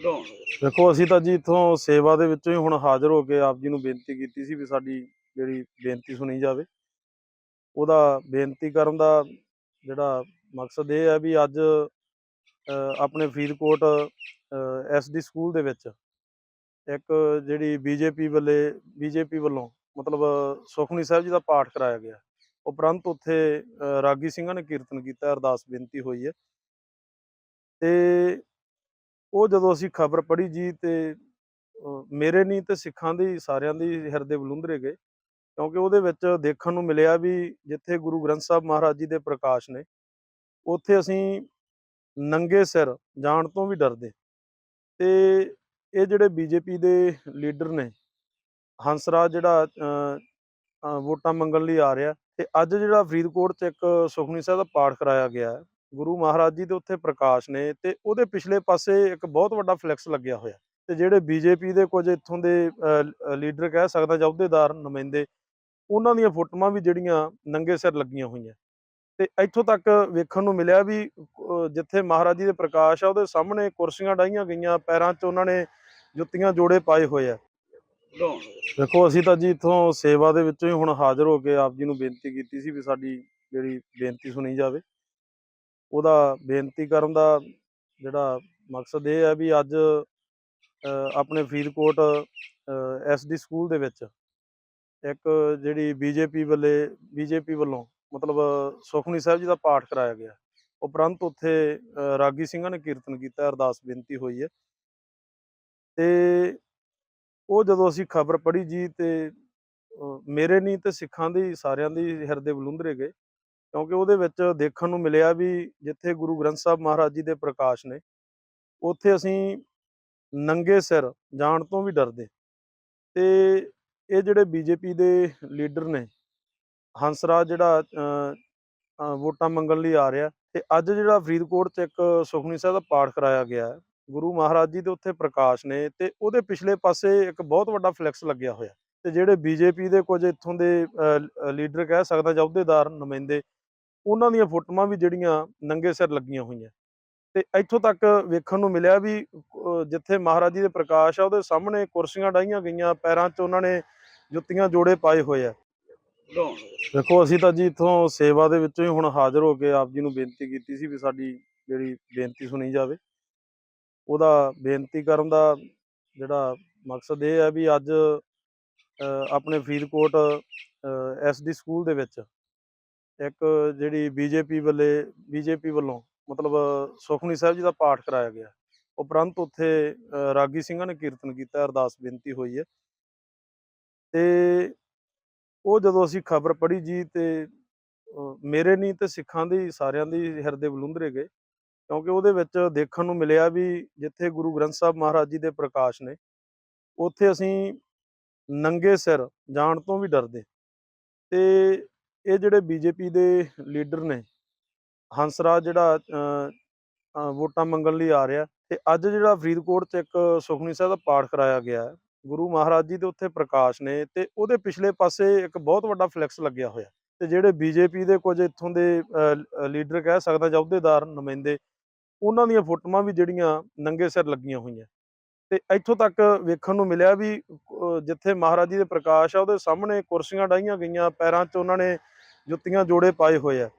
ਦੇਖੋ, ਅਸੀਂ ਤਾਂ ਜੀ ਇਥੋਂ ਸੇਵਾ ਦੇ ਵਿੱਚੋਂ ਹੀ ਹੁਣ ਹਾਜ਼ਰ ਹੋ ਕੇ ਆਪ ਜੀ ਨੂੰ ਬੇਨਤੀ ਕੀਤੀ ਸੀ ਵੀ ਸਾਡੀ ਜਿਹੜੀ ਬੇਨਤੀ ਸੁਣੀ ਜਾਵੇ। ਉਹਦਾ ਬੇਨਤੀ ਕਰਨ ਦਾ ਜਿਹੜਾ ਮਕਸਦ ਇਹ ਹੈ ਵੀ ਅੱਜ ਆਪਣੇ ਫਰੀਦਕੋਟ ਐਸਡੀ ਸਕੂਲ ਦੇ ਵਿੱਚ ਇੱਕ ਜਿਹੜੀ ਬੀਜੇਪੀ ਵੱਲੇ ਬੀਜੇਪੀ ਵੱਲੋਂ ਮਤਲਬ ਸੁਖਨੀ ਸਾਹਿਬ ਜੀ ਦਾ ਪਾਠ ਕਰਾਇਆ ਗਿਆ। ਉਪਰੰਤ ਉੱਥੇ ਰਾਗੀ ਸਿੰਘਾਂ ਨੇ ਕੀਰਤਨ ਕੀਤਾ, ਅਰਦਾਸ ਬੇਨਤੀ ਹੋਈ ਹੈ। ਤੇ ਉਹ ਜਦੋਂ ਅਸੀਂ ਖਬਰ ਪੜ੍ਹੀ ਜੀ ਤੇ ਮੇਰੇ ਨਹੀਂ ਤੇ ਸਿੱਖਾਂ ਦੀ, ਸਾਰਿਆਂ ਦੀ ਹਿਰਦੇ ਬਲੁੰਦਰੇ ਗਏ। ਕਿਉਂਕਿ ਉਹਦੇ ਵਿੱਚ ਦੇਖਣ ਨੂੰ ਮਿਲਿਆ ਵੀ ਜਿੱਥੇ ਗੁਰੂ ਗ੍ਰੰਥ ਸਾਹਿਬ ਮਹਾਰਾਜ ਜੀ ਦੇ ਪ੍ਰਕਾਸ਼ ਨੇ, ਉੱਥੇ ਅਸੀਂ ਨੰਗੇ ਸਿਰ ਜਾਣ ਤੋਂ ਵੀ ਡਰਦੇ। ਤੇ ਇਹ ਜਿਹੜੇ ਬੀਜੇਪੀ ਦੇ ਲੀਡਰ ਨੇ, ਹੰਸਰਾਜ ਜਿਹੜਾ ਵੋਟਾਂ ਮੰਗਣ ਲਈ ਆ ਰਿਹਾ, ਤੇ ਅੱਜ ਜਿਹੜਾ ਫਰੀਦਕੋਟ 'ਚ ਇੱਕ ਸੁਖਨੀ ਸਾਹਿਬ ਦਾ ਪਾਠ ਕਰਾਇਆ ਗਿਆ ਹੈ ਗੁਰੂ ਮਹਾਰਾਜ ਜੀ ਦੇ ਉੱਥੇ ਪ੍ਰਕਾਸ਼ ਨੇ ਤੇ ਉਹਦੇ ਪਿਛਲੇ ਪਾਸੇ ਇੱਕ ਬਹੁਤ ਵੱਡਾ ਫਲੈਕਸ ਲੱਗਿਆ ਹੋਇਆ ਤੇ ਜਿਹੜੇ ਬੀਜੇਪੀ ਦੇ ਕੁਝ ਇੱਥੋਂ ਦੇ ਲੀਡਰ ਕਹਿ ਸਕਦਾ ਜਾਂ ਨੁਮਾਇੰਦੇ, ਉਹਨਾਂ ਦੀਆਂ ਫੋਟੋਆਂ ਵੀ ਜਿਹੜੀਆਂ ਨੰਗੇ ਸਿਰ ਲੱਗੀਆਂ ਹੋਈਆਂ। ਤੇ ਇੱਥੋਂ ਤੱਕ ਵੇਖਣ ਨੂੰ ਮਿਲਿਆ ਵੀ ਜਿੱਥੇ ਮਹਾਰਾਜ ਜੀ ਦੇ ਪ੍ਰਕਾਸ਼ ਆ, ਉਹਦੇ ਸਾਹਮਣੇ ਕੁਰਸੀਆਂ ਡਾਈਆਂ ਗਈਆਂ, ਪੈਰਾਂ 'ਚ ਉਹਨਾਂ ਨੇ ਜੁੱਤੀਆਂ ਜੋੜੇ ਪਾਏ ਹੋਏ ਆ। ਦੇਖੋ, ਅਸੀਂ ਤਾਂ ਜੀ ਇਥੋਂ ਸੇਵਾ ਦੇ ਵਿੱਚੋਂ ਹੀ ਹੁਣ ਹਾਜ਼ਰ ਹੋ ਕੇ ਆਪ ਜੀ ਨੂੰ ਬੇਨਤੀ ਕੀਤੀ ਸੀ ਵੀ ਸਾਡੀ ਜਿਹੜੀ ਬੇਨਤੀ ਸੁਣੀ ਜਾਵੇ। ਉਹਦਾ ਬੇਨਤੀ ਕਰਨ ਦਾ ਜਿਹੜਾ ਮਕਸਦ ਇਹ ਹੈ ਵੀ ਅੱਜ ਆਪਣੇ ਫਰੀਦਕੋਟ ਐਸਡੀ ਸਕੂਲ ਦੇ ਵਿੱਚ ਇੱਕ ਜਿਹੜੀ ਬੀਜੇਪੀ ਵੱਲੇ ਬੀਜੇਪੀ ਵੱਲੋਂ ਮਤਲਬ ਸੁਖਮਨੀ ਸਾਹਿਬ ਜੀ ਦਾ ਪਾਠ ਕਰਾਇਆ ਗਿਆ। ਉਪਰੰਤ ਉੱਥੇ ਰਾਗੀ ਸਿੰਘਾਂ ਨੇ ਕੀਰਤਨ ਕੀਤਾ, ਅਰਦਾਸ ਬੇਨਤੀ ਹੋਈ ਹੈ। ਤੇ ਉਹ ਜਦੋਂ ਅਸੀਂ ਖਬਰ ਪੜ੍ਹੀ ਜੀ ਤੇ ਮੇਰੇ ਨਹੀਂ ਤੇ ਸਿੱਖਾਂ ਦੀ, ਸਾਰਿਆਂ ਦੀ ਹਿਰਦੇ ਬਲੁੰਦਰੇ ਗਏ। ਕਿਉਂਕਿ ਉਹਦੇ ਵਿੱਚ ਦੇਖਣ ਨੂੰ ਮਿਲਿਆ ਵੀ ਜਿੱਥੇ ਗੁਰੂ ਗ੍ਰੰਥ ਸਾਹਿਬ ਮਹਾਰਾਜ ਜੀ ਦੇ ਪ੍ਰਕਾਸ਼ ਨੇ, ਉੱਥੇ ਅਸੀਂ ਨੰਗੇ ਸਿਰ ਜਾਣ ਤੋਂ ਵੀ ਡਰਦੇ। ਤੇ ਇਹ ਜਿਹੜੇ ਬੀਜੇਪੀ ਦੇ ਲੀਡਰ ਨੇ, ਹੰਸਰਾਜ ਜਿਹੜਾ ਵੋਟਾਂ ਮੰਗਣ ਲਈ ਆ ਰਿਹਾ, ਤੇ ਅੱਜ ਜਿਹੜਾ ਫਰੀਦਕੋਟ 'ਚ ਇੱਕ ਸੁਖਮਨੀ ਸਾਹਿਬ ਦਾ ਪਾਠ ਕਰਾਇਆ ਗਿਆ ਹੈ, ਗੁਰੂ ਮਹਾਰਾਜ ਜੀ ਦੇ ਉੱਥੇ ਪ੍ਰਕਾਸ਼ ਨੇ, ਤੇ ਉਹਦੇ ਪਿਛਲੇ ਪਾਸੇ ਇੱਕ ਬਹੁਤ ਵੱਡਾ ਫਲੈਕਸ ਲੱਗਿਆ ਹੋਇਆ। ਤੇ ਜਿਹੜੇ ਬੀਜੇਪੀ ਦੇ ਕੁਝ ਇੱਥੋਂ ਦੇ ਲੀਡਰ ਕਹਿ ਸਕਦਾ ਜਾਂ ਅਹੁਦੇਦਾਰ ਨੁਮਾਇੰਦੇ ਉਹਨਾਂ ਦੀਆਂ ਫੋਟੋਆਂ ਵੀ ਜਿਹੜੀਆਂ ਨੰਗੇ ਸਿਰ ਲੱਗੀਆਂ ਹੋਈਆਂ। ਤੇ ਇੱਥੋਂ ਤੱਕ ਵੇਖਣ ਨੂੰ ਮਿਲਿਆ ਵੀ ਜਿੱਥੇ ਮਹਾਰਾਜ ਜੀ ਦੇ ਪ੍ਰਕਾਸ਼ ਆ, ਉਹਦੇ ਸਾਹਮਣੇ ਕੁਰਸੀਆਂ ਡਾਈਆਂ ਗਈਆਂ, ਪੈਰਾਂ 'ਚ ਉਹਨਾਂ ਨੇ ਜੁੱਤੀਆਂ ਜੋੜੇ ਪਾਏ ਹੋਏ ਆ। ਦੇਖੋ, ਅਸੀਂ ਤਾਂ ਜੀ ਇੱਥੋਂ ਸੇਵਾ ਦੇ ਵਿੱਚੋਂ ਹੀ ਹੁਣ ਹਾਜ਼ਰ ਹੋ ਕੇ ਆਪ ਜੀ ਨੂੰ ਬੇਨਤੀ ਕੀਤੀ ਸੀ ਵੀ ਸਾਡੀ ਜਿਹੜੀ ਬੇਨਤੀ ਸੁਣੀ ਜਾਵੇ। ਉਹਦਾ ਬੇਨਤੀ ਕਰਨ ਦਾ ਜਿਹੜਾ ਮਕਸਦ ਇਹ ਹੈ ਵੀ ਅੱਜ ਆਪਣੇ ਫਰੀਦਕੋਟ ਐਸਡੀ ਸਕੂਲ ਦੇ ਵਿੱਚ ਇੱਕ ਜਿਹੜੀ ਬੀਜੇਪੀ ਵੱਲੇ, ਬੀਜੇਪੀ ਵੱਲੋਂ, ਮਤਲਬ ਸੁਖਮਨੀ ਸਾਹਿਬ ਜੀ ਦਾ ਪਾਠ ਕਰਾਇਆ ਗਿਆ। ਉਪਰੰਤ ਉੱਥੇ ਰਾਗੀ ਸਿੰਘਾਂ ਨੇ ਕੀਰਤਨ ਕੀਤਾ, ਅਰਦਾਸ ਬੇਨਤੀ ਹੋਈ ਹੈ। ਤੇ ਉਹ ਜਦੋਂ ਅਸੀਂ ਖਬਰ ਪੜ੍ਹੀ ਜੀ ਤੇ ਮੇਰੇ ਨਹੀਂ ਤੇ ਸਿੱਖਾਂ ਦੀ, ਸਾਰਿਆਂ ਦੀ ਹਿਰਦੇ ਬਲੁੰਦਰੇ ਗਏ। ਕਿਉਂਕਿ ਉਹਦੇ ਵਿੱਚ ਦੇਖਣ ਨੂੰ ਮਿਲਿਆ ਵੀ ਜਿੱਥੇ ਗੁਰੂ ਗ੍ਰੰਥ ਸਾਹਿਬ ਮਹਾਰਾਜ ਜੀ ਦੇ ਪ੍ਰਕਾਸ਼ ਨੇ, ਉੱਥੇ ਅਸੀਂ ਨੰਗੇ ਸਿਰ ਜਾਣ ਤੋਂ ਵੀ ਡਰਦੇ। ਤੇ ਇਹ ਜਿਹੜੇ ਬੀਜੇਪੀ ਦੇ ਲੀਡਰ ਨੇ, ਹੰਸਰਾਜ ਜਿਹੜਾ ਵੋਟਾਂ ਮੰਗਣ ਲਈ ਆ ਰਿਹਾ ਤੇ ਅੱਜ ਜਿਹੜਾ ਫਰੀਦਕੋਟ 'ਚ ਇੱਕ ਸੁਖਮਨੀ ਸਾਹਿਬ ਦਾ ਪਾਠ ਕਰਾਇਆ ਗਿਆ ਹੈ ਗੁਰੂ ਮਹਾਰਾਜ ਜੀ ਦੇ ਉੱਥੇ ਪ੍ਰਕਾਸ਼ ਨੇ ਤੇ ਉਹਦੇ ਪਿਛਲੇ ਪਾਸੇ ਇੱਕ ਬਹੁਤ ਵੱਡਾ ਫਲੈਕਸ ਲੱਗਿਆ ਹੋਇਆ ਤੇ ਜਿਹੜੇ ਬੀਜੇਪੀ ਦੇ ਕੁਝ ਇੱਥੋਂ ਦੇ ਲੀਡਰ ਕਹਿ ਸਕਦਾ ਜਾਂ ਅਹੁਦੇਦਾਰ ਨੁਮਾਇੰਦੇ, ਉਹਨਾਂ ਦੀਆਂ ਫੋਟੋਆਂ ਵੀ ਜਿਹੜੀਆਂ ਨੰਗੇ ਸਿਰ ਲੱਗੀਆਂ ਹੋਈਆਂ ਤੇ ਇੱਥੋਂ ਤੱਕ ਵੇਖਣ ਨੂੰ ਮਿਲਿਆ ਵੀ ਜਿੱਥੇ ਮਹਾਰਾਜ ਜੀ ਦੇ ਪ੍ਰਕਾਸ਼ ਆ, ਉਹਦੇ ਸਾਹਮਣੇ ਕੁਰਸੀਆਂ ਡਾਈਆਂ ਗਈਆਂ, ਪੈਰਾਂ 'ਚ ਉਹਨਾਂ ਨੇ ਜੁੱਤੀਆਂ ਜੋੜੇ ਪਾਏ ਹੋਏ ਆ।